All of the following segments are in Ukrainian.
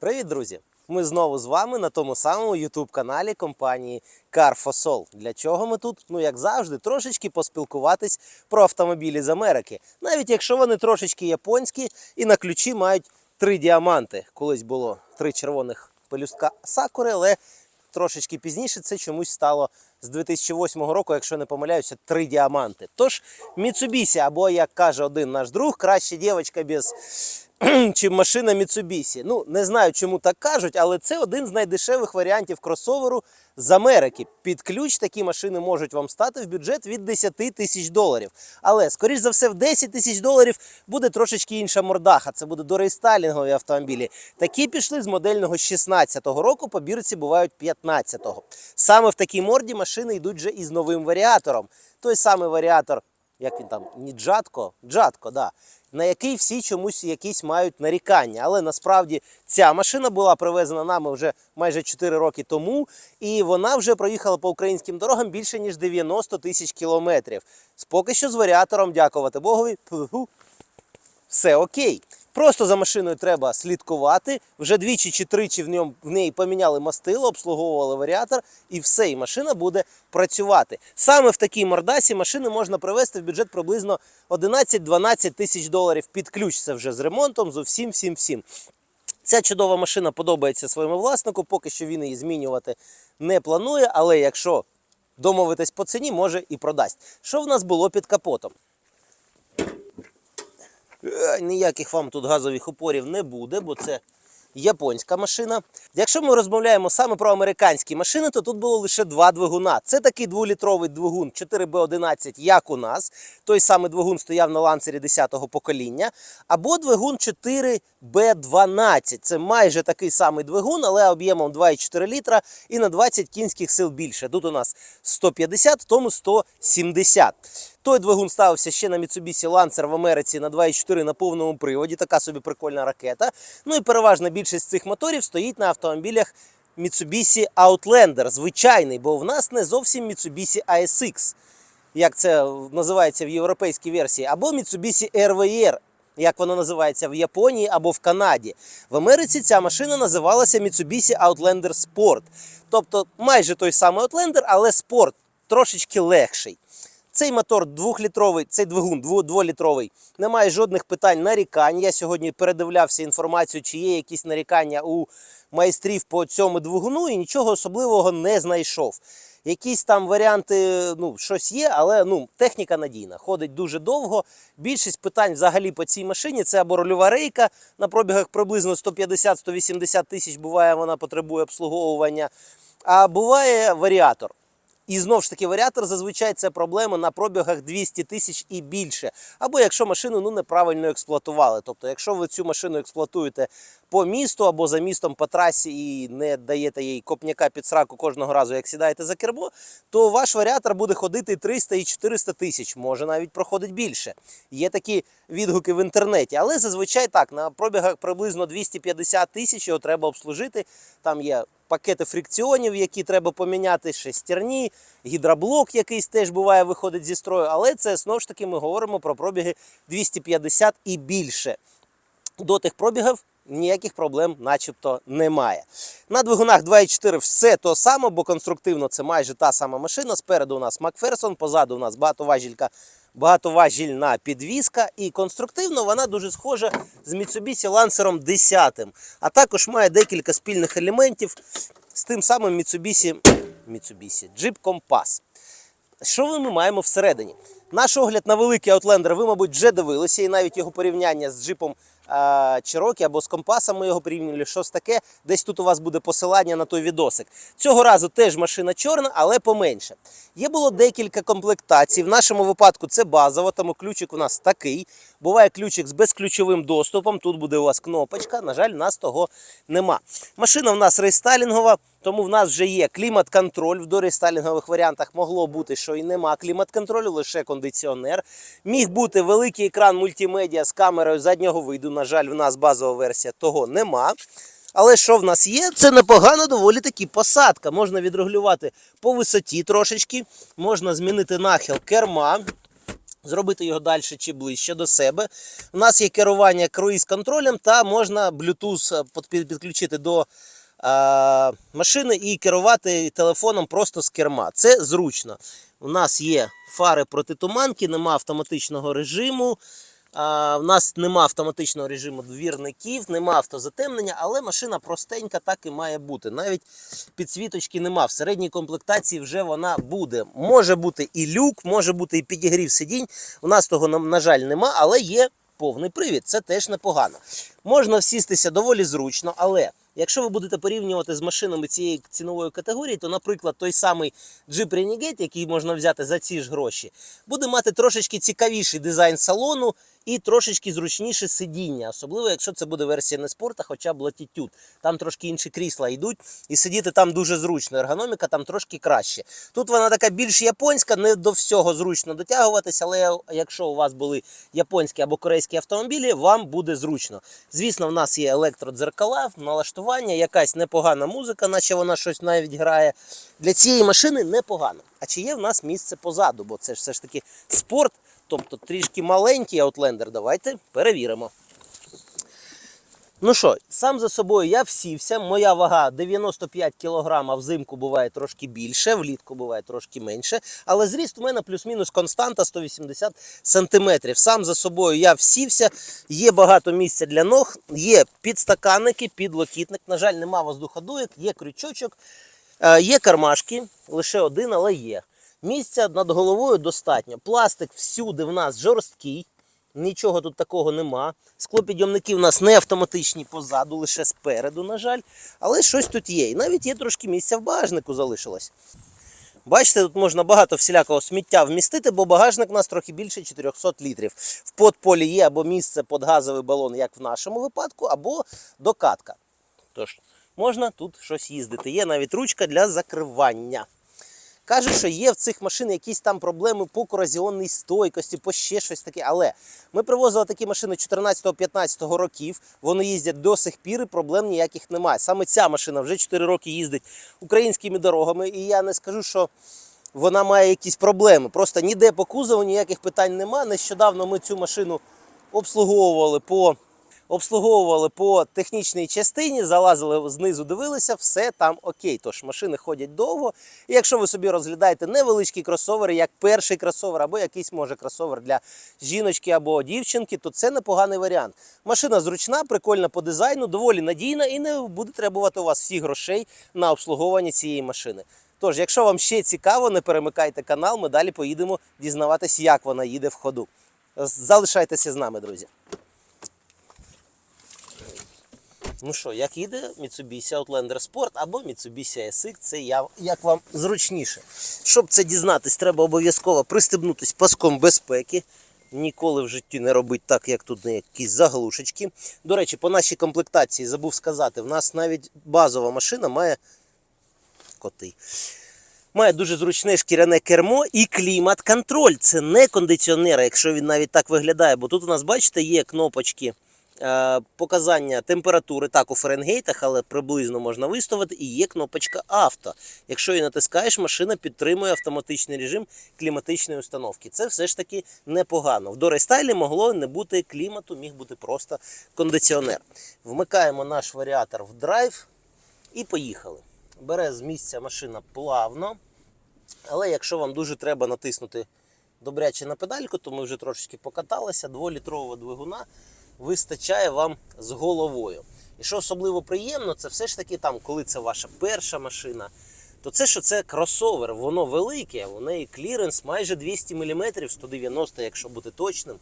Привіт, друзі! Ми знову з вами на тому самому youtube каналі компанії CarFosol. Для чого ми тут? Ну, як завжди, трошечки поспілкуватись про автомобілі з Америки. Навіть якщо вони трошечки японські і на ключі мають три діаманти. Колись було три червоних пелюстка сакури, але трошечки пізніше це чомусь стало з 2008 року, якщо не помиляюся, три діаманти. Тож Mitsubishi, або як каже один наш друг, краще дівчинка без чим машина Mitsubishi. Ну, не знаю, чому так кажуть, але це один з найдешевих варіантів кросоверу з Америки. Під ключ такі машини можуть вам стати в бюджет від 10 тисяч доларів. Але, скоріш за все, в 10 тисяч доларів буде трошечки інша мордаха. Це буде дорейстайлінгові автомобілі. Такі пішли з модельного 16-го року, по бірці бувають 15-го. Саме в такій морді машини йдуть вже із новим варіатором. Той самий варіатор, як він там, не Джатко? Джатко, да на який всі чомусь якісь мають нарікання. Але насправді ця машина була привезена нами вже майже 4 роки тому, і вона вже проїхала по українським дорогам більше ніж 90 тисяч кілометрів. Поки що з варіатором, дякувати Богові, все окей. Просто за машиною треба слідкувати. Вже двічі чи тричі в, ньому, в неї поміняли мастило, обслуговували варіатор, і все, і машина буде працювати. Саме в такій мордасі машини можна привезти в бюджет приблизно 11-12 тисяч доларів під ключ. Це вже з ремонтом, з усім, всім, всім. Ця чудова машина подобається своєму власнику, поки що він її змінювати не планує, але якщо домовитись по ціні, може і продасть. Що в нас було під капотом? Е, Ніяких вам тут газових опорів не буде, бо це японська машина. Якщо ми розмовляємо саме про американські машини, то тут було лише два двигуна. Це такий дволітровий двигун 4B11, як у нас. Той самий двигун стояв на ланцері 10-го покоління. Або двигун 4B12. Це майже такий самий двигун, але об'ємом 2,4 літра і на 20 кінських сил більше. Тут у нас 150, в тому 170. Той двигун ставився ще на Mitsubishi Lancer в Америці на 2,4 на повному приводі. Така собі прикольна ракета. Ну і переважна більшість цих моторів стоїть на автомобілях Mitsubishi Outlander, звичайний, бо в нас не зовсім Mitsubishi ASX, як це називається в європейській версії, або Mitsubishi RVR, як воно називається в Японії або в Канаді. В Америці ця машина називалася Mitsubishi Outlander Sport. Тобто майже той самий Outlander, але спорт трошечки легший. Цей мотор двохлітровий, цей двигун дво- дволітровий, немає жодних питань нарікань. Я сьогодні передивлявся інформацію, чи є якісь нарікання у майстрів по цьому двигуну, і нічого особливого не знайшов. Якісь там варіанти, ну, щось є, але ну, техніка надійна. Ходить дуже довго. Більшість питань взагалі по цій машині це або рульова рейка на пробігах приблизно 150-180 тисяч. Буває, вона потребує обслуговування. А буває варіатор. І знову ж таки, варіатор зазвичай це проблема на пробігах 200 тисяч і більше. Або якщо машину ну, неправильно експлуатували. Тобто, якщо ви цю машину експлуатуєте по місту або за містом по трасі і не даєте їй копняка під сраку кожного разу, як сідаєте за кермо, то ваш варіатор буде ходити 300 і 400 тисяч, може навіть проходить більше. Є такі відгуки в інтернеті, але зазвичай так, на пробігах приблизно 250 тисяч його треба обслужити. Там є пакети фрикціонів, які треба поміняти, шестерні, гідроблок якийсь теж буває, виходить зі строю. Але це знову ж таки ми говоримо про пробіги 250 і більше. До тих пробігів ніяких проблем начебто немає. На двигунах 2.4 все то саме, бо конструктивно це майже та сама машина. Спереду у нас Макферсон, позаду у нас багатоважілька. Багатоважільна підвіска, і конструктивно вона дуже схожа з Mitsubishi Lancer 10. А також має декілька спільних елементів з тим самим Mitsubishi, Mitsubishi Jeep Compass. Що ми маємо всередині? Наш огляд на великий Outlander ви, мабуть, вже дивилися, і навіть його порівняння з джипом Cherokee або з компасом ми його порівнювали. Щось таке. Десь тут у вас буде посилання на той відосик. Цього разу теж машина чорна, але поменше. Є було декілька комплектацій. В нашому випадку це базово, тому ключик у нас такий. Буває ключик з безключовим доступом. Тут буде у вас кнопочка. На жаль, у нас того нема. Машина в нас рейстайлінгова, тому в нас вже є клімат-контроль. В дорейстайлінгових варіантах могло бути, що і нема клімат-контролю, лише кондиціонер. Міг бути великий екран мультимедіа з камерою заднього виду. На жаль, в нас базова версія того нема. Але що в нас є? Це непогано доволі таки посадка. Можна відрегулювати по висоті трошечки, можна змінити нахил керма. зробити його далі чи ближче до себе. У нас є керування круїз-контролем та можна Bluetooth підключити до е, машини і керувати телефоном просто з керма. Це зручно. У нас є фари протитуманки, нема автоматичного режиму. В нас нема автоматичного режиму двірників, нема автозатемнення, але машина простенька, так і має бути. Навіть підсвіточки нема. В середній комплектації вже вона буде. Може бути і люк, може бути і підігрів сидінь. У нас того, на жаль, нема, але є повний привід. Це теж непогано. Можна всістися доволі зручно, але якщо ви будете порівнювати з машинами цієї цінової категорії, то, наприклад, той самий Jeep Renegade, який можна взяти за ці ж гроші, буде мати трошечки цікавіший дизайн салону і трошечки зручніше сидіння, особливо якщо це буде версія не спорт, а хоча б Latitude. Там трошки інші крісла йдуть, і сидіти там дуже зручно. Ергономіка там трошки краще. Тут вона така більш японська, не до всього зручно дотягуватися, але якщо у вас були японські або корейські автомобілі, вам буде зручно. Звісно, в нас є електродзеркала, налаштування, якась непогана музика, наче вона щось навіть грає. Для цієї машини непогано. А чи є в нас місце позаду? Бо це ж все ж таки спорт, тобто трішки маленький Outlander. Давайте перевіримо. Ну що, сам за собою я всівся. Моя вага 95 кг, взимку буває трошки більше, влітку буває трошки менше. Але зріст у мене плюс-мінус константа 180 см. Сам за собою я всівся. Є багато місця для ног, є підстаканники, підлокітник. На жаль, нема воздуходуєк, є крючочок, е, є кармашки, лише один, але є. Місця над головою достатньо. Пластик всюди в нас жорсткий. Нічого тут такого нема. Склопідйомники у нас не автоматичні позаду, лише спереду, на жаль. Але щось тут є. І навіть є трошки місця в багажнику залишилось. Бачите, тут можна багато всілякого сміття вмістити, бо багажник у нас трохи більше 400 літрів. В подполі є або місце під газовий балон, як в нашому випадку, або докатка. Тож, можна тут щось їздити. Є навіть ручка для закривання. Каже, що є в цих машин якісь там проблеми по корозіонній стойкості, по ще щось таке. Але ми привозили такі машини 14-15 років. Вони їздять до сих пір і проблем ніяких немає. Саме ця машина вже 4 роки їздить українськими дорогами, і я не скажу, що вона має якісь проблеми. Просто ніде по кузову ніяких питань нема. Нещодавно ми цю машину обслуговували по. Обслуговували по технічній частині, залазили знизу, дивилися, все там окей. Тож машини ходять довго. І якщо ви собі розглядаєте невеличкі кросовери, як перший кросовер, або якийсь може кросовер для жіночки або дівчинки, то це непоганий варіант. Машина зручна, прикольна по дизайну, доволі надійна і не буде требувати у вас всіх грошей на обслуговування цієї машини. Тож, якщо вам ще цікаво, не перемикайте канал, ми далі поїдемо дізнаватись, як вона їде в ходу. Залишайтеся з нами, друзі. Ну що, як їде Mitsubishi Outlander Sport або Mitsubishi SX, це я, як вам зручніше. Щоб це дізнатись, треба обов'язково пристебнутись паском безпеки. Ніколи в житті не робить так, як тут на якісь заглушечки. До речі, по нашій комплектації забув сказати, в нас навіть базова машина має коти. Має дуже зручне шкіряне кермо і клімат-контроль. Це не кондиціонер, якщо він навіть так виглядає. Бо тут у нас, бачите, є кнопочки показання температури, так у Фаренгейтах, але приблизно можна виставити. І є кнопочка авто. Якщо її натискаєш, машина підтримує автоматичний режим кліматичної установки. Це все ж таки непогано. В дорестайлі могло не бути клімату, міг бути просто кондиціонер. Вмикаємо наш варіатор в драйв і поїхали. Бере з місця машина плавно. Але якщо вам дуже треба натиснути добряче на педальку, то ми вже трошечки покаталися. 2-літрового двигуна вистачає вам з головою. І що особливо приємно, це все ж таки там, коли це ваша перша машина, то це що це кросовер, воно велике, у неї кліренс майже 200 мм, 190, якщо бути точним.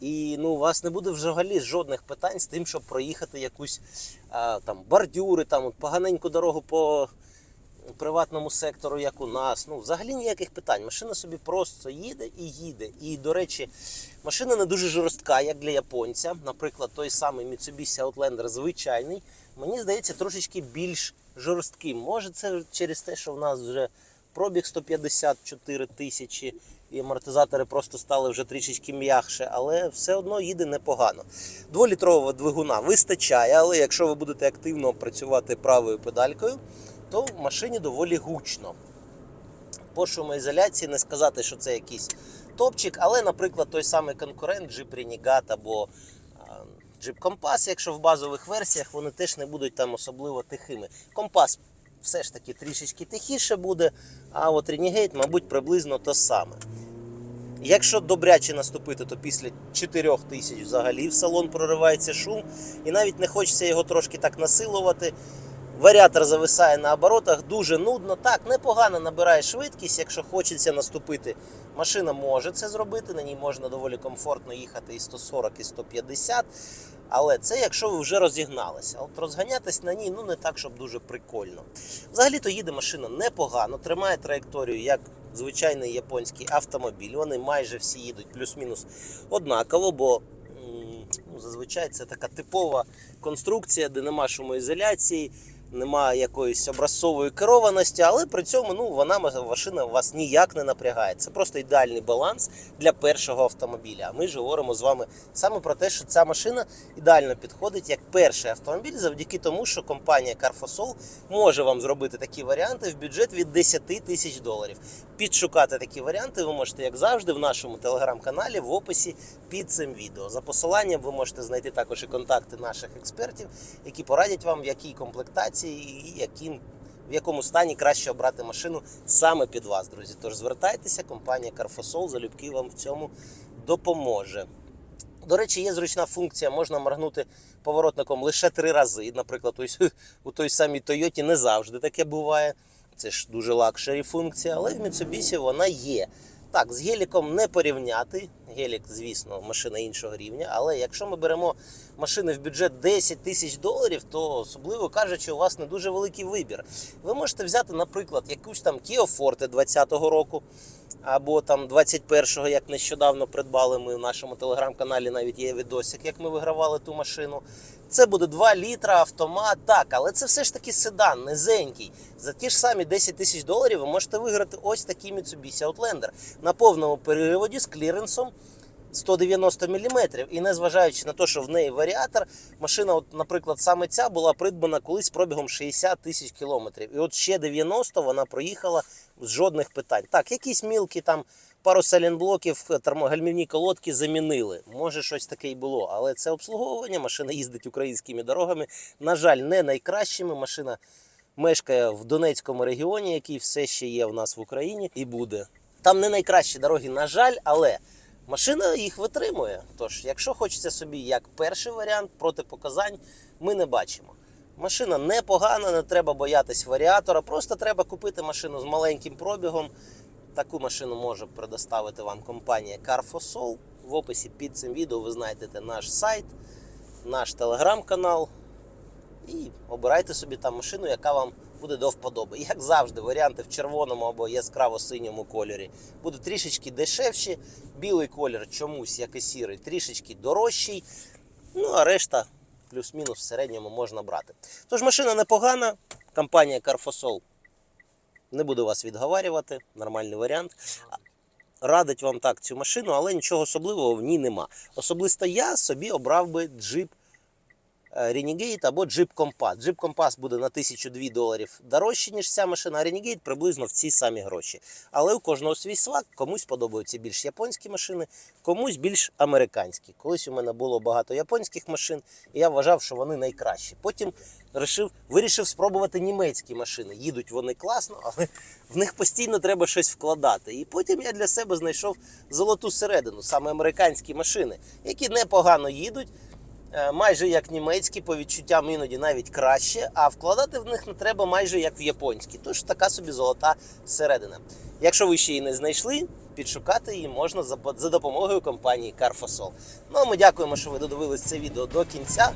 І ну, у вас не буде взагалі жодних питань з тим, щоб проїхати якусь а, там бордюри, там от, поганеньку дорогу по приватному сектору, як у нас. Ну, взагалі ніяких питань. Машина собі просто їде і їде. І, до речі, машина не дуже жорстка, як для японця. Наприклад, той самий Mitsubishi Outlander звичайний. Мені здається, трошечки більш жорстким. Може, це через те, що в нас вже пробіг 154 тисячі, і амортизатори просто стали вже трішечки м'якше, але все одно їде непогано. Дволітрового двигуна вистачає, але якщо ви будете активно працювати правою педалькою, то в машині доволі гучно. По шумоізоляції не сказати, що це якийсь топчик, але, наприклад, той самий конкурент Jeep Renegade або Jeep Compass, якщо в базових версіях, вони теж не будуть там особливо тихими. Компас все ж таки трішечки тихіше буде, а от Renegade, мабуть, приблизно то саме. Якщо добряче наступити, то після 4 тисяч взагалі в салон проривається шум, і навіть не хочеться його трошки так насилувати. Варіатор зависає на оборотах, дуже нудно. Так, непогано набирає швидкість, якщо хочеться наступити. Машина може це зробити, на ній можна доволі комфортно їхати і 140, і 150. Але це якщо ви вже розігналися. От розганятись на ній ну не так, щоб дуже прикольно. Взагалі-то їде машина непогано, тримає траєкторію як звичайний японський автомобіль. Вони майже всі їдуть плюс-мінус однаково, бо ну, зазвичай це така типова конструкція, де нема шумоізоляції, немає якоїсь образцової керованості, але при цьому ну, вона машина вас ніяк не напрягає. Це просто ідеальний баланс для першого автомобіля. А ми ж говоримо з вами саме про те, що ця машина ідеально підходить як перший автомобіль, завдяки тому, що компанія Carfosol може вам зробити такі варіанти в бюджет від 10 тисяч доларів. Підшукати такі варіанти ви можете, як завжди, в нашому телеграм-каналі в описі під цим відео. За посиланням ви можете знайти також і контакти наших експертів, які порадять вам, в якій комплектації і яким. В якому стані краще обрати машину саме під вас, друзі. Тож звертайтеся, компанія Carfosol залюбки вам в цьому допоможе. До речі, є зручна функція, можна моргнути поворотником лише три рази. Наприклад, у той самій Тойоті не завжди таке буває. Це ж дуже лакшері функція, але в Mitsubishi вона є. Так, з геліком не порівняти. Гелік, звісно, машина іншого рівня. Але якщо ми беремо машини в бюджет 10 тисяч доларів, то особливо кажучи, у вас не дуже великий вибір. Ви можете взяти, наприклад, якусь там Kia Forte 20-го року, або там 21-го, як нещодавно придбали ми в нашому телеграм-каналі, навіть є відосик, як ми вигравали ту машину. Це буде 2 літра автомат, так, але це все ж таки седан, низенький. За ті ж самі 10 тисяч доларів ви можете виграти ось такий Mitsubishi Outlander на повному переводі з кліренсом 190 мм. І незважаючи на те, що в неї варіатор, машина, от, наприклад, саме ця була придбана колись пробігом 60 тисяч кілометрів. І от ще 90 вона проїхала з жодних питань. Так, якісь мілкі там. Пару салінблоків, термогальмівні колодки замінили. Може, щось таке й було, але це обслуговування. Машина їздить українськими дорогами. На жаль, не найкращими. Машина мешкає в Донецькому регіоні, який все ще є в нас в Україні і буде. Там не найкращі дороги, на жаль, але машина їх витримує. Тож, якщо хочеться собі як перший варіант протипоказань, ми не бачимо. Машина непогана, не треба боятись варіатора. Просто треба купити машину з маленьким пробігом. Таку машину може предоставити вам компанія Carfosol. В описі під цим відео ви знайдете наш сайт, наш телеграм-канал. І обирайте собі там машину, яка вам буде до вподоби. Як завжди, варіанти в червоному або яскраво-синьому кольорі будуть трішечки дешевші. Білий колір чомусь, як і сірий, трішечки дорожчий. Ну а решта плюс-мінус в середньому можна брати. Тож машина непогана, компанія Carfosol не буду вас відговарювати, нормальний варіант. Радить вам так цю машину, але нічого особливого в ній нема. Особисто я собі обрав би джип Renegade або Jeep Compass. Jeep Compass буде на 1002 доларів дорожче, ніж ця машина, а Renegade приблизно в ці самі гроші. Але у кожного свій смак, комусь подобаються більш японські машини, комусь більш американські. Колись у мене було багато японських машин, і я вважав, що вони найкращі. Потім вирішив, вирішив спробувати німецькі машини. Їдуть вони класно, але в них постійно треба щось вкладати. І потім я для себе знайшов золоту середину, саме американські машини, які непогано їдуть. Е, Майже як німецькі, по відчуттям іноді навіть краще, а вкладати в них не треба майже як в японські. Тож така собі золота середина. Якщо ви ще її не знайшли, підшукати її можна за, допомогою компанії Carfosol. Ну а ми дякуємо, що ви додивились це відео до кінця.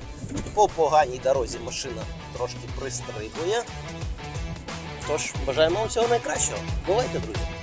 По поганій дорозі машина трошки пристрибує. Тож бажаємо вам всього найкращого. Бувайте, друзі!